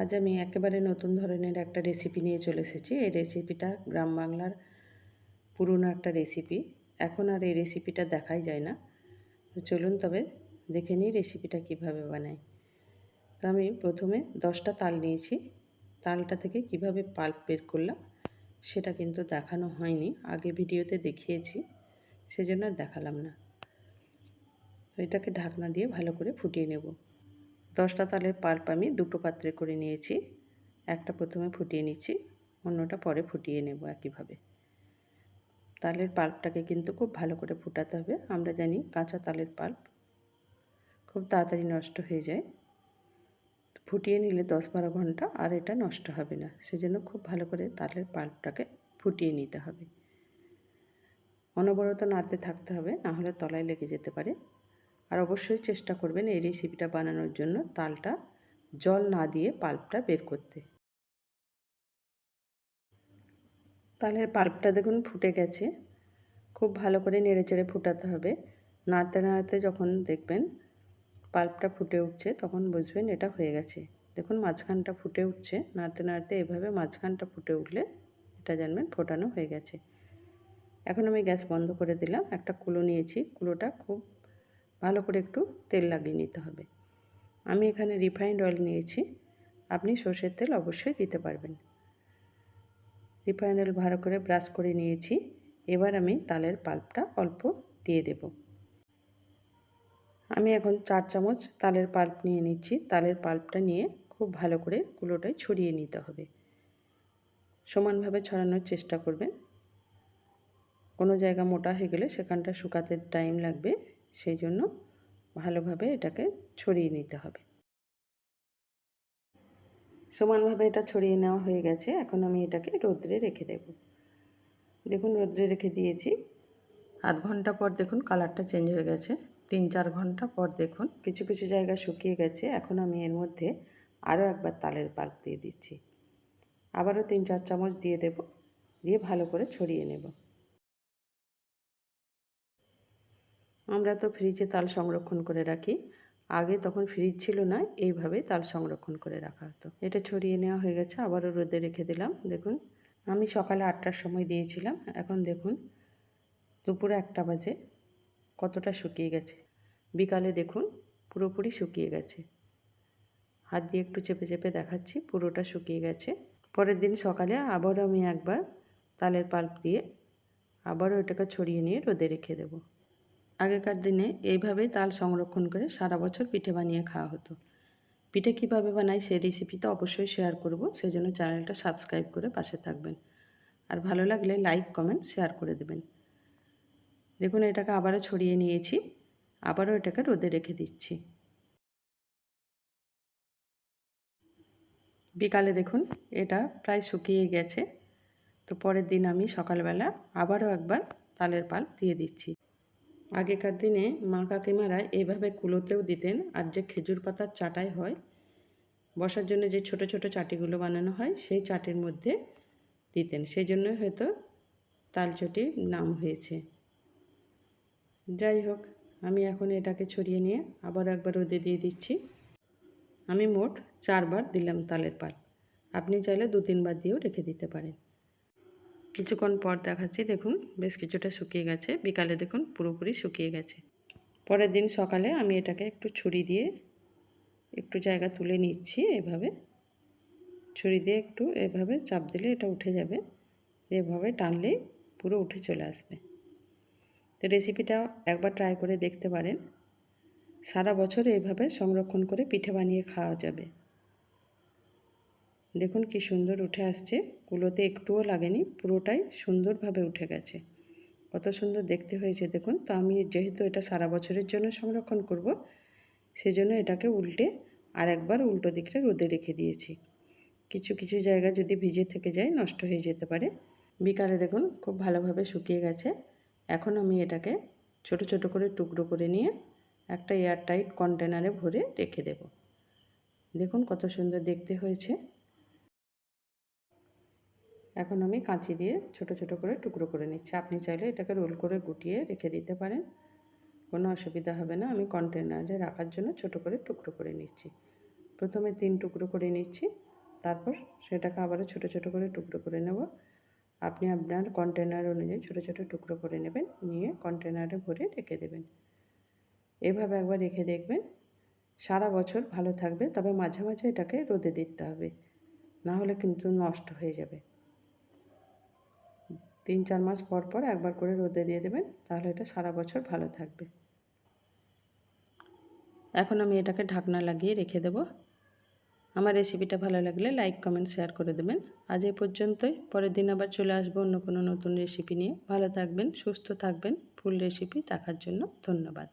আজ আমি একেবারে নতুন ধরনের একটা রেসিপি নিয়ে চলে এসেছি। এই রেসিপিটা গ্রাম বাংলার পুরনো একটা রেসিপি এখন আর এই রেসিপিটা দেখাই যায় না। তো চলুন তবে দেখে নিই রেসিপিটা কীভাবে বানাই। তো আমি প্রথমে দশটা তাল নিয়েছি। তালটা থেকে কীভাবে পাল্প বের করলাম সেটা কিন্তু দেখানো হয়নি। আগে ভিডিওতে দেখিয়েছি, সেজন্য দেখালাম না। এটাকে ঢাকনা দিয়ে ভালো করে ফুটিয়ে নেব। দশটা তালের পাল্প আমি দুটো পাত্রে করে নিয়েছি। একটা প্রথমে ফুটিয়ে নিচ্ছি, অন্যটা পরে ফুটিয়ে নেব একইভাবে। তালের পাল্পটাকে কিন্তু খুব ভালো করে ফুটাতে হবে। আমরা জানি কাঁচা তালের পাল্প খুব তাড়াতাড়ি নষ্ট হয়ে যায়। ফুটিয়ে নিলে দশ বারো ঘণ্টা আর এটা নষ্ট হবে না। সেজন্য খুব ভালো করে তালের পাল্পটাকে ফুটিয়ে নিতে হবে। অনবরত নাড়তে থাকতে হবে নাহলে তলায় লেগে যেতে পারে। আর অবশ্যই চেষ্টা করবেন এই রেসিপিটা বানানোর জন্য তালটা জল না দিয়ে পাল্পটা বের করতে। তালের পাল্পটা দেখুন ফুটে গেছে। খুব ভালো করে নেড়ে চেড়ে ফুটাতে হবে। নাড়তে নাড়তে যখন দেখবেন পাল্পটা ফুটে উঠছে তখন বুঝবেন এটা হয়ে গেছে। দেখুন মাঝখানটা ফুটে উঠছে। নাড়তে নাড়তে এভাবে মাঝখানটা ফুটে উঠলে এটা জানবেন ফোটানো হয়ে গেছে। এখন আমি গ্যাস বন্ধ করে দিলাম। একটা কুলো নিয়েছি। কুলোটা খুব ভালো করে একটু তেল লাগিয়ে নিতে হবে। আমি এখানে রিফাইন্ড অয়েল নিয়েছি। আপনি সর্ষের তেল অবশ্যই দিতে পারবেন। রিফাইন্ড অয়েল ভালো করে ব্রাশ করে নিয়েছি। এবার আমি তালের পাল্পটা অল্প দিয়ে দেব। আমি এখন চার চামচ তালের পাল্প নিয়ে নিচ্ছি। তালের পাল্পটা নিয়ে খুব ভালো করে কুলোটায় ছড়িয়ে নিতে হবে। সমানভাবে ছড়ানোর চেষ্টা করবেন। কোনো জায়গা মোটা হয়ে গেলে সেখানটা শুকাতে টাইম লাগবে। সেই জন্য ভালোভাবে এটাকে ছড়িয়ে নিতে হবে। সমানভাবে এটা ছড়িয়ে নেওয়া হয়ে গেছে। এখন আমি এটাকে রোদ্রে রেখে দেব। দেখুন, রোদ্রে রেখে দিয়েছি। আধ ঘণ্টা পর দেখুন কালারটা চেঞ্জ হয়ে গেছে। তিন চার ঘণ্টা পর দেখুন কিছু কিছু জায়গা শুকিয়ে গেছে। এখন আমি এর মধ্যে আরও একবার তালের পাল্প দিয়ে দিচ্ছি। আবারও তিন, চার চামচ দিয়ে দেব। দিয়ে ভালো করে ছড়িয়ে নেব। আমরা তো ফ্রিজে তাল সংরক্ষণ করে রাখি। আগে তখন ফ্রিজ ছিল না এইভাবেই তাল সংরক্ষণ করে রাখা হতো। এটা ছড়িয়ে নেওয়া হয়ে গেছে, আবারও রোদে রেখে দিলাম। দেখুন, আমি সকালে আটটার সময় দিয়েছিলাম, এখন দেখুন, দুপুরে একটা বাজে, কতটা শুকিয়ে গেছে। বিকালে দেখুন, পুরোপুরি শুকিয়ে গেছে। হাত দিয়ে একটু চেপে চেপে দেখাচ্ছি, পুরোটা শুকিয়ে গেছে। পরের দিন সকালে আবারও আমি একবার তালের পাল্প দিয়ে আবারও এটাকে ছড়িয়ে নিয়ে রোদে রেখে দেবো। আগেকার দিনে এইভাবেই তাল সংরক্ষণ করে সারা বছর পিঠে বানিয়ে খাওয়া হতো। পিঠে কীভাবে বানাই সেই রেসিপিটা অবশ্যই শেয়ার করব সেই জন্য চ্যানেলটা সাবস্ক্রাইব করে পাশে থাকবেন। আর ভালো লাগলে লাইক কমেন্ট শেয়ার করে দেবেন। দেখুন, এটাকে আবারও ছড়িয়ে নিয়েছি, আবারও এটাকে রোদে রেখে দিচ্ছি। বিকালে দেখুন, এটা প্রায় শুকিয়ে গেছে। তো পরের দিন আমি সকালবেলা আবারও একবার তালের পাল দিয়ে দিচ্ছি। আগেকার দিনে মা কাকিমারা এইভাবে কুলোতেও দিতেন, আর যে খেজুর পাতার চাটাই হয়, বসার জন্য যে ছোট ছোট চাটিগুলো বানানো হয়, সেই চাটির মধ্যে দিতেন। সেই জন্যই হয়তো তালচটির নাম হয়েছে। যাই হোক, আমি এখন এটাকে ছড়িয়ে নিয়ে আবার একবার রোদে দিয়ে দিচ্ছি। আমি মোট চারবার দিলাম তালের পাল আপনি চাইলে দু তিনবার দিয়েও রেখে দিতে পারেন। কিছুক্ষণ পর দেখাচ্ছি, দেখুন, বেশ কিছুটা শুকিয়ে গেছে। বিকালে দেখুন, পুরোপুরি শুকিয়ে গেছে। পরের দিন সকালে আমি এটাকে একটু ছুরি দিয়ে একটু জায়গা তুলে নিচ্ছি এভাবে। ছুরি দিয়ে একটু এভাবে চাপ দিলে এটা উঠে যাবে। এভাবে টানলেই পুরো উঠে চলে আসবে। তো রেসিপিটা একবার ট্রাই করে দেখতে পারেন। সারা বছর এভাবে সংরক্ষণ করে পিঠে বানিয়ে খাওয়া যাবে। দেখুন কি সুন্দর উঠে আসছে। কুলোতে একটুও লাগেনি, পুরোটাই সুন্দরভাবে উঠে গেছে। কত সুন্দর দেখতে হয়েছে দেখুন। তো আমি যেহেতু এটা সারা বছরের জন্য সংরক্ষণ করব, সেজন্য এটাকে উল্টে আর একবার উল্টো দিকটা রোদে রেখে দিয়েছি। কিছু কিছু জায়গা যদি ভিজে থেকে যায় নষ্ট হয়ে যেতে পারে। বিকালে দেখুন খুব ভালোভাবে শুকিয়ে গেছে। এখন আমি এটাকে ছোট ছোট করে টুকরো করে নিয়ে একটা এয়ারটাইট কন্টেনারে ভরে রেখে দেব। দেখুন কত সুন্দর দেখতে হয়েছে। এখন আমি কাঁচি দিয়ে ছোট ছোট করে টুকরো করে নিচ্ছি। আপনি চাইলে এটাকে রোল করে গুটিয়ে রেখে দিতে পারেন। কোনো অসুবিধা হবে না। আমি কন্টেনারে রাখার জন্য ছোট করে টুকরো করে নিচ্ছি। প্রথমে তিন টুকরো করে নিচ্ছি। তারপর সেটাকে আবারও ছোটো ছোটো করে টুকরো করে নেব। আপনি আপনার কন্টেনার অনুযায়ী ছোটো ছোটো টুকরো করে নেবেন। নিয়ে কন্টেনারে ভরে রেখে দেবেন। এভাবে একবার রেখে দেখবেন। সারা বছর ভালো থাকবে। তবে মাঝে মাঝে এটাকে রোদে দিতে হবে। না হলে কিন্তু নষ্ট হয়ে যাবে। তিন চার মাস পর পর একবার করে রোদে দিয়ে দেবেন, তাহলে এটা সারা বছর ভালো থাকবে। এখন আমি এটাকে ঢাকনা লাগিয়ে রেখে দেব। আমার রেসিপিটা ভালো লাগলে লাইক, কমেন্ট, শেয়ার করে দেবেন। আজ এ পর্যন্তই। পরের দিন আবার চলে আসব অন্য কোনো নতুন রেসিপি নিয়ে। ভালো থাকবেন, সুস্থ থাকবেন। ফুল রেসিপি দেখার জন্য ধন্যবাদ।